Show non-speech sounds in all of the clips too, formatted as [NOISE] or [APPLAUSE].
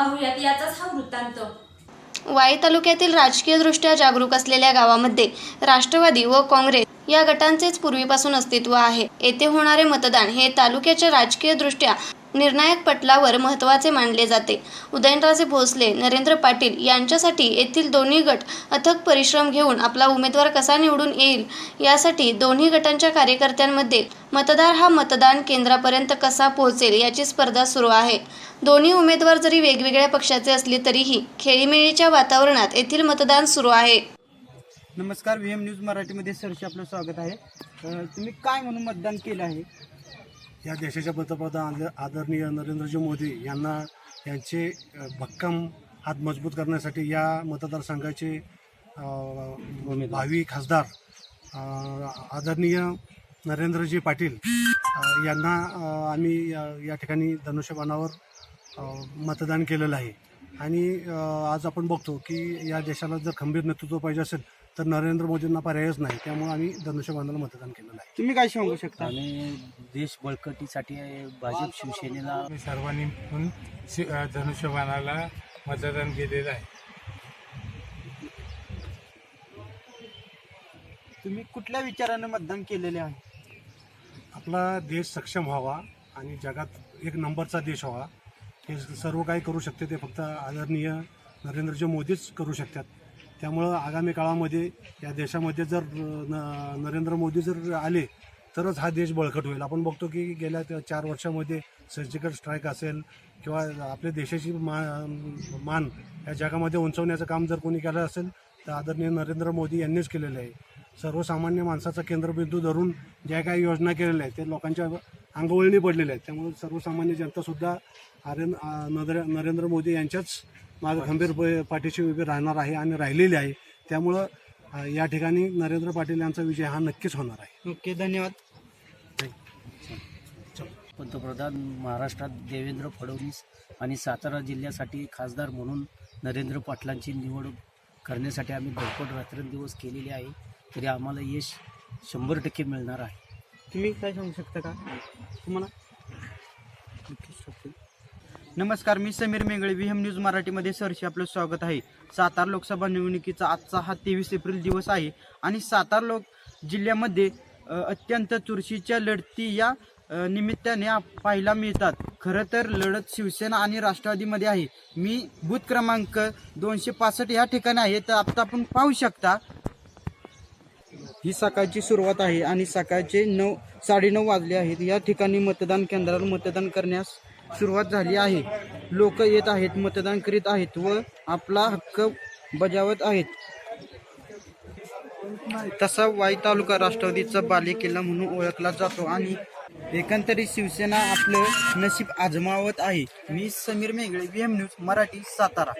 पाहुयात याचाच हा वृत्तांत. वाई तालुक्यातील राजकीयदृष्ट्या जागरूक असलेल्या गावामध्ये राष्ट्रवादी व काँग्रेस या गटांचेच पूर्वीपासून अस्तित्व आहे. येथे होणारे मतदान हे तालुक्याच्या राजकीयदृष्ट्या निर्णायक पटलावर महत्त्वाचे मानले जाते. उदयनराजे भोसले नरेंद्र पाटील यांच्यासाठी येथील दोन्ही गट अथक परिश्रम घेऊन आपला उमेदवार कसा निवडून येईल यासाठी दोन्ही गटांच्या कार्यकर्त्यांमध्ये मतदार हा मतदान केंद्रापर्यंत कसा पोहोचेल याची स्पर्धा सुरू आहे. दोन्ही उमेदवार जरी वेगवेगळ्या पक्षाचे असले तरीही खेळीमेळीच्या वातावरणात येथील मतदान सुरू आहे. नमस्कार व्ही एम न्यूज मराठीमध्ये सरचे आपलं स्वागत आहे. तुम्ही काय म्हणून मतदान केलं आहे? या देशाच्या पंतप्रधान आद- आदरणीय नरेंद्रजी मोदी यांना यांचे भक्कम हात मजबूत करण्यासाठी या मतदारसंघाचे भावी खासदार आदरणीय नरेंद्रजी पाटील यांना आम्ही या या ठिकाणी धनुष्यबाणावर मतदान केलेलं आहे. आणि आज आपण बघतो की या देशाला जर खंबीर नेतृत्व पाहिजे असेल तर नरेंद्र मोदींना पर्यायच नाही. त्यामुळे आम्ही धनुष्यबाणाला मतदान केलेलं आहे. तुम्ही काय सांगू शकता? आणि देश बळकटीसाठी भाजप शिवसेनेला आम्ही सर्वांनी मिळून शि- अ, धनुष्यबाणाला मतदान केलेलं आहे. तुम्ही कुठल्या विचाराने मतदान केलेले आहे? आपला देश सक्षम व्हावा आणि जगात एक नंबरचा देश व्हावा. हे सर्व काही करू शकते ते फक्त आदरणीय नरेंद्रजी मोदीच करू शकतात. त्यामुळं आगामी काळामध्ये या देशामध्ये जर न नरेंद्र मोदी जर आले तरच हा देश बळकट होईल. आपण बघतो की गेल्या चार वर्षामध्ये सर्जिकल स्ट्राईक असेल किंवा आपल्या देशाची मा मान या जगामध्ये उंचवण्याचं काम जर कोणी केलं असेल तर आदरणीय नरेंद्र मोदी यांनीच केलेलं आहे. सर्वसामान्य माणसाचा केंद्रबिंदू धरून ज्या काही योजना केलेल्या आहेत ते लोकांच्या अंगवळणी पडलेल्या आहेत. त्यामुळे सर्वसामान्य जनतासुद्धा आर्यन आ, नरेंद्र नरेंद्र मोदी यांच्याच मागं खंबीर पाठीशी उभी राहणार आहे आणि राहिलेली आहे. त्यामुळं या ठिकाणी नरेंद्र पाटील यांचा विजय हा नक्कीच होणार आहे. ओके धन्यवाद. पंतप्रधान महाराष्ट्रात देवेंद्र फडणवीस आणि सातारा जिल्ह्यासाठी खासदार म्हणून नरेंद्र पाटलांची निवड करण्यासाठी आम्ही धडपड रात्रंदिवस केलेली आहे. तरी आम्हाला यश शंभर टक्के मिळणार आहे. तुम्ही काय सांगू शकता का? तुम्हाला? नमस्कार मी Sameer Mengale V M news मराठीमध्ये सरशी आपलं स्वागत आहे. सातारा लोकसभा निवडणुकीचा आजचा हा तेवीस एप्रिल दिवस आहे आणि सातारा लोक जिल्ह्यामध्ये अत्यंत चुरशीच्या लढती या निमित्ताने पाहायला मिळतात. खरं तर लढत शिवसेना आणि राष्ट्रवादीमध्ये आहे. मी बूथ क्रमांक दोनशे पासष्ट या ठिकाणी आहे तर आता आपण पाहू शकता. ही सकाळची सुरुवात आहे आणि सकाळचे नऊ साडेनऊ वाजले आहेत. या ठिकाणी मतदान केंद्रावर मतदान करण्यास सुरुवात झाली आहे. लोक येत आहेत मतदान करीत आहेत व आपला हक्क बजावत आहेत. तसा वाई तालुका राष्ट्रवादीचा बालेकिल्ला म्हणून ओळखला जातो आणि एकंदरीत शिवसेना आपलं नशीब आजमावत आहे. मी Sameer Meghale V M news Marathi Satara.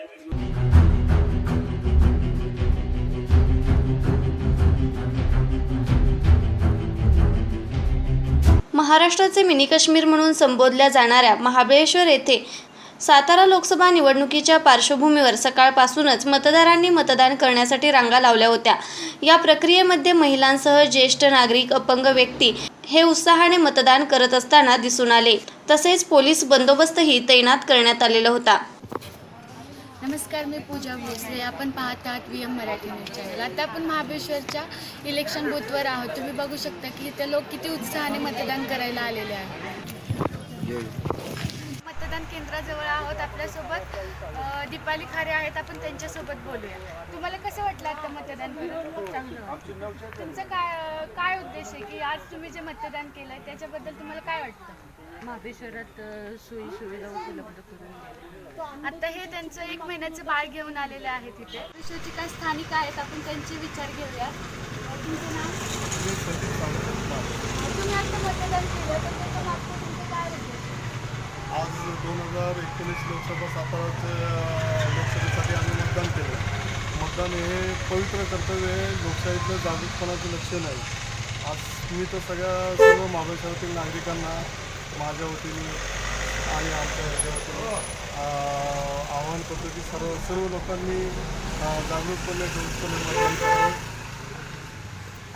महाराष्ट्राचे मिनी काश्मीर म्हणून संबोधल्या जाणाऱ्या महाबळेश्वर येथे सातारा लोकसभा निवडणुकीच्या पार्श्वभूमीवर सकाळपासूनच मतदारांनी मतदान करण्यासाठी रांगा लावल्या होत्या. या प्रक्रियेमध्ये महिलांसह ज्येष्ठ नागरिक अपंग व्यक्ती हे उत्साहाने मतदान करत असताना दिसून आले. तसेच पोलीस बंदोबस्तही तैनात करण्यात आलेला होता. नमस्कार मी पूजा भोसले. आपण पाहत आहात V M Marathi news channel. आता आपण महाबळेश्वरच्या इलेक्शन बूथवर आहोत. तुम्ही बघू शकता की इथे लोक किती उत्साहाने मतदान करायला आलेले आहेत. मतदान केंद्राजवळ आहोत आपल्यासोबत दीपाली खारे आहेत आपण त्यांच्यासोबत बोलूया. तुम्हाला कसं वाटलं आता मतदान करून? चांगलं. तुमचं काय काय उद्देश आहे की आज तुम्ही जे मतदान केलं त्याच्याबद्दल तुम्हाला काय वाटतं? महाबळेश्वरात सोयी सुविधा उपलब्ध करून. आता हे त्यांचं एक महिन्याचं बाळ घेऊन आलेले आहेत तिथे. विश्वची काय स्थानिक आहेत आपण त्यांचे विचार घेऊया तुमचं नाव? तुम्ही आता मतदान केलं तर त्याच्या मागचं तुमचं काय उद्देश? आज दोन हजार एकोणीस लोकसभा साताराचे लोकसभेसाठी आम्ही मतदान केलं. मतदान हे पवित्र कर्तव्य आहे. लोकशाहीतलं जागरूकपणाचं लक्षण आहे आज मी तर सगळ्या सर्व महाबळेश्वरातील नागरिकांना माझ्या वतीने आणि आमच्या ह्याच्या वतीने आवाहन करतो की सर्व सर्व लोकांनी जागरूकपणे जागरूकपणे मतदान करावं.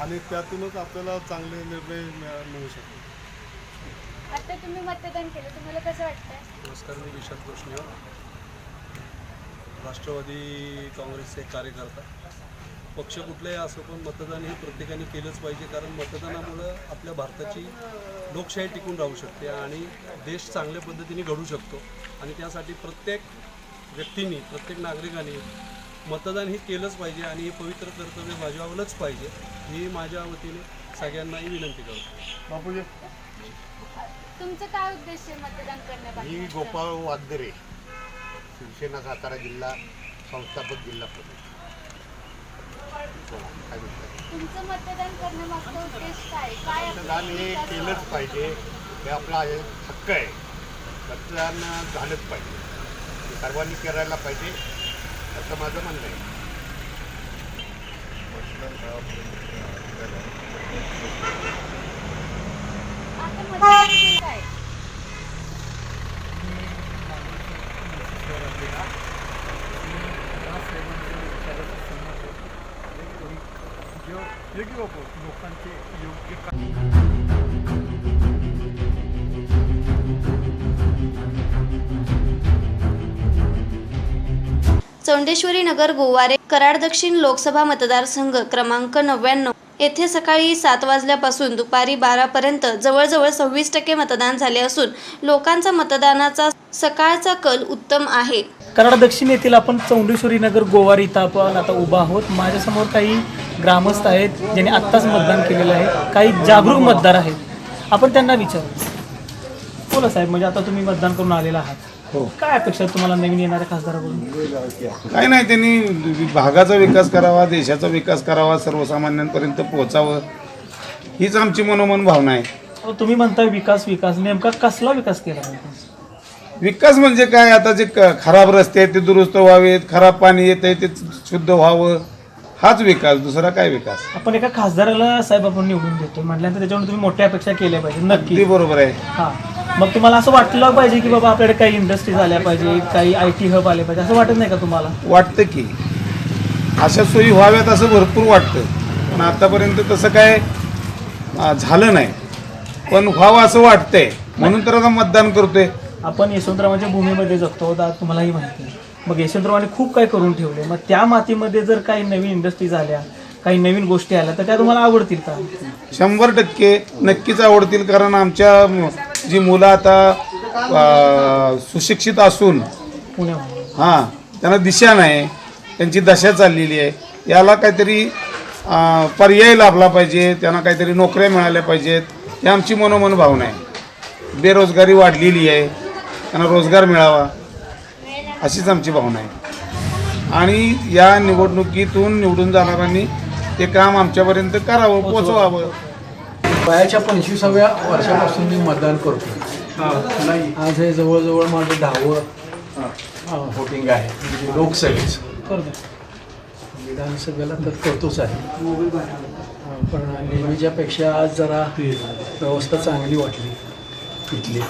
आणि त्यातूनच आपल्याला चांगले निर्णय मिळू शकतो आता तुम्ही मतदान केलं तुम्हाला कसं वाटतंय? नमस्कार मी विशाल कृष्ण राष्ट्रवादी काँग्रेसचे कार्यकर्ता. पक्ष कुठलाही असो पण मतदान हे प्रत्येकाने केलंच पाहिजे कारण मतदानामुळं आपल्या भारताची लोकशाही टिकून राहू शकते आणि देश चांगल्या पद्धतीने घडू शकतो. आणि त्यासाठी प्रत्येक व्यक्तींनी प्रत्येक नागरिकाने मतदान हे केलंच पाहिजे आणि हे पवित्र कर्तव्य बजावलंच पाहिजे ही माझ्या वतीने सगळ्यांनाही विनंती करतो. बापूजी. तुमचं काय उद्देश आहे मतदान मी करण्यापासून गोपाळ वागदरे शिवसेना सातारा जिल्हा संस्थापक जिल्हा प्रमुख बोला, काय म्हणताय? तुमचं मतदान करण्यामागचा उद्देश काय? काय मतदान हे केलंच पाहिजे. हे आपला हक्क आहे. मतदान झालंच पाहिजे. हे सर्वांनी करायला पाहिजे असं माझं म्हणणं आहे. चौंडेश्वरी नगर गोवारे कराड दक्षिण लोकसभा मतदारसंघ क्रमांक नव्याण्णव. येथे सकाळी सात वाजल्यापासून दुपारी बारापर्यंत जवळजवळ सव्वीस टक्के मतदान झाले असून लोकांचा मतदानाचा सकाळचा कल उत्तम आहे. कराड दक्षिण येथील आपण चौंडेश्वरी नगर गोवार इथं आपण आता उभा आहोत. माझ्यासमोर काही ग्रामस्थ आहेत ज्यांनी आत्ताच मतदान केलेलं आहे. काही जागरूक मतदार आहेत. आपण त्यांना विचारू. बोला साहेब म्हणजे आता तुम्ही मतदान करून आलेला आहात. काय अपेक्षा आहे तुम्हाला नवीन येणाऱ्या खासदाराकडून? काय नाही त्यांनी भागाचा विकास करावा देशाचा विकास करावा सर्वसामान्यांपर्यंत पोहोचावं. हीच आमची मनोमन भावना आहे. अहो, तुम्ही म्हणताय विकास विकास. नेमका कसला विकास केला आहे? विकास म्हणजे काय? आता जे क- खराब रस्ते आहेत ते दुरुस्त व्हावेत खराब पाणी येत आहे ते शुद्ध व्हावं. हाच विकास. दुसरा काय विकास? आपण एका खासदाराला साहेब आपण निवडून देतो म्हटल्यानंतर त्याच्यावर तुम्ही मोठ्या अपेक्षा केल्या पाहिजे नक्की. ते बरोबर आहे. हां. मग तुम्हाला असं वाटलं पाहिजे की बाबा आपल्याकडे काही इंडस्ट्रीज आल्या पाहिजे काही आय टी हब आले पाहिजे असं वाटत नाही का तुम्हाला? वाटतं की. अशा सोयी व्हाव्यात असं भरपूर वाटतं. पण आतापर्यंत तसं काय झालं नाही. पण व्हावं असं वाटतंय. म्हणून तर आता मतदान करतोय. आपण यशवंतरावांच्या भूमीमध्ये जगतो दा तुम्हालाही माहिती आहे. मग यशवंतरावांनी खूप काही करून ठेवले. मग त्या मातीमध्ये जर काही नवीन इंडस्ट्रीज आल्या काही नवीन गोष्टी आल्या तर त्या तुम्हाला आवडतील का? शंभर टक्के नक्कीच आवडतील कारण आमच्या म- जी मुलं आता सुशिक्षित असून हां त्यांना दिशा नाही त्यांची दशा चाललेली आहे. याला काहीतरी पर्याय लाभला पाहिजे त्यांना काहीतरी नोकऱ्या मिळाल्या पाहिजेत ही आमची मनोमन भावना आहे. बेरोजगारी वाढलेली आहे त्यांना रोजगार मिळावा अशीच आमची भावना आहे. आणि या निवडणुकीतून निवडून जाणाऱ्यांनी ते काम आमच्यापर्यंत करावं पोचवावं वयाच्या पंचवीसाव्या वर्षापासून मी मतदान करतो. आज हे जवळजवळ माझं दहावं वोटिंग आहे. म्हणजे लोकसभेचं. विधानसभेला तर करतोच आहे. पण नेहमीच्यापेक्षा आज जरा व्यवस्था चांगली वाटली. इथली.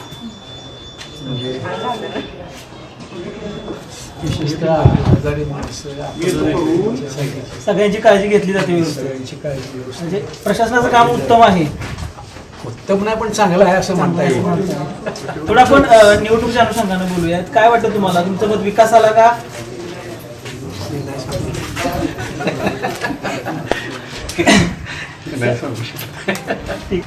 म्हणजे सगळ्यांची काळजी घेतली जाते सगळ्यांची काळजी म्हणजे प्रशासनाचं काम उत्तम आहे. उत्तम नाही पण चांगलं आहे असं म्हणता येईल. थोडं आपण निवडणुकीच्या अनुषंगाने बोलूयात. काय वाटतं तुम्हाला? तुमचं मत विकासाला का? [LAUGHS] ठीक.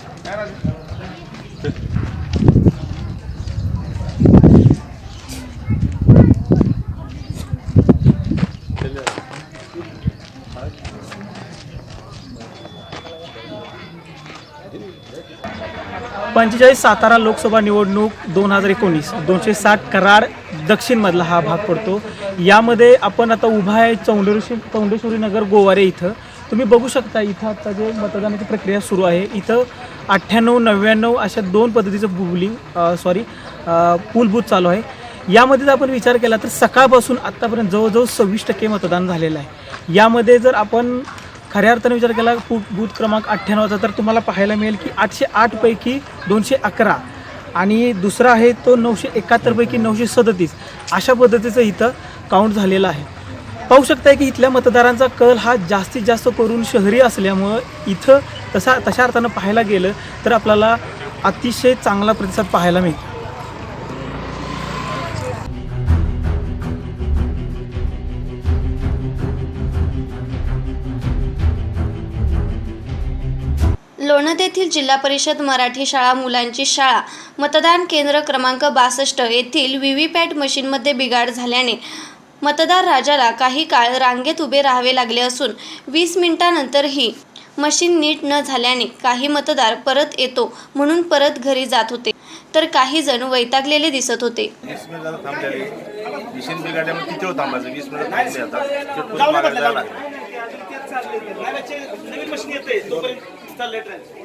पंचेचाळीस सातारा लोकसभा निवडणूक दोन हजार एकोणीस दोनशे साठ कराड दक्षिणमधला हा भाग पडतो. यामध्ये आपण आता उभा आहे चौंडेश्वरी चौंडेश्वरी नगर गोवारे इथं. तुम्ही बघू शकता इथं आता जे मतदानाची प्रक्रिया सुरू आहे. इथं अठ्ठ्याण्णव नव्याण्णव अशा दोन पद्धतीचं बुलिंग सॉरी पूलभूत चालू आहे. यामध्ये जर आपण विचार केला तर सकाळपासून आत्तापर्यंत जवळजवळ सव्वीस टक्के मतदान झालेलं आहे. यामध्ये जर आपण खऱ्या अर्थाने विचार केला बूथ क्रमांक अठ्ठ्याण्णवचा तर तुम्हाला पाहायला मिळेल की आठशे आठपैकी दोनशे अकरा आणि दुसरा आहे तो नऊशे एकाहत्तरपैकी नऊशे सदतीस. अशा पद्धतीचं इथं काउंट झालेलं आहे. पाहू शकताय की इथल्या मतदारांचा कल हा जास्तीत जास्त करून शहरी असल्यामुळं इथं तसा तशा अर्थानं पाहायला गेलं तर आपल्याला अतिशय चांगला प्रतिसाद पाहायला मिळतो. लोणंद येथील जिल्हा परिषद मराठी शाळा मुलांची शाळा मतदान केंद्र क्रमांक बासष्ट येथील व्ही व्ही पॅट मशीनमध्ये बिघाड झाल्याने मतदार राजाला काही काळ रांगेत उभे राहावे लागले असून वीस मिनिटानंतरही मशीन नीट न झाल्याने काही मतदार परत येतो म्हणून परत घरी जात होते. तर काही जण वैतागलेले दिसत होते. मिशन बिघडल्यामुळे किती वेळ थांबायचं? वीस मिनिट थांबले आता. नवीन मशीन येते The letters.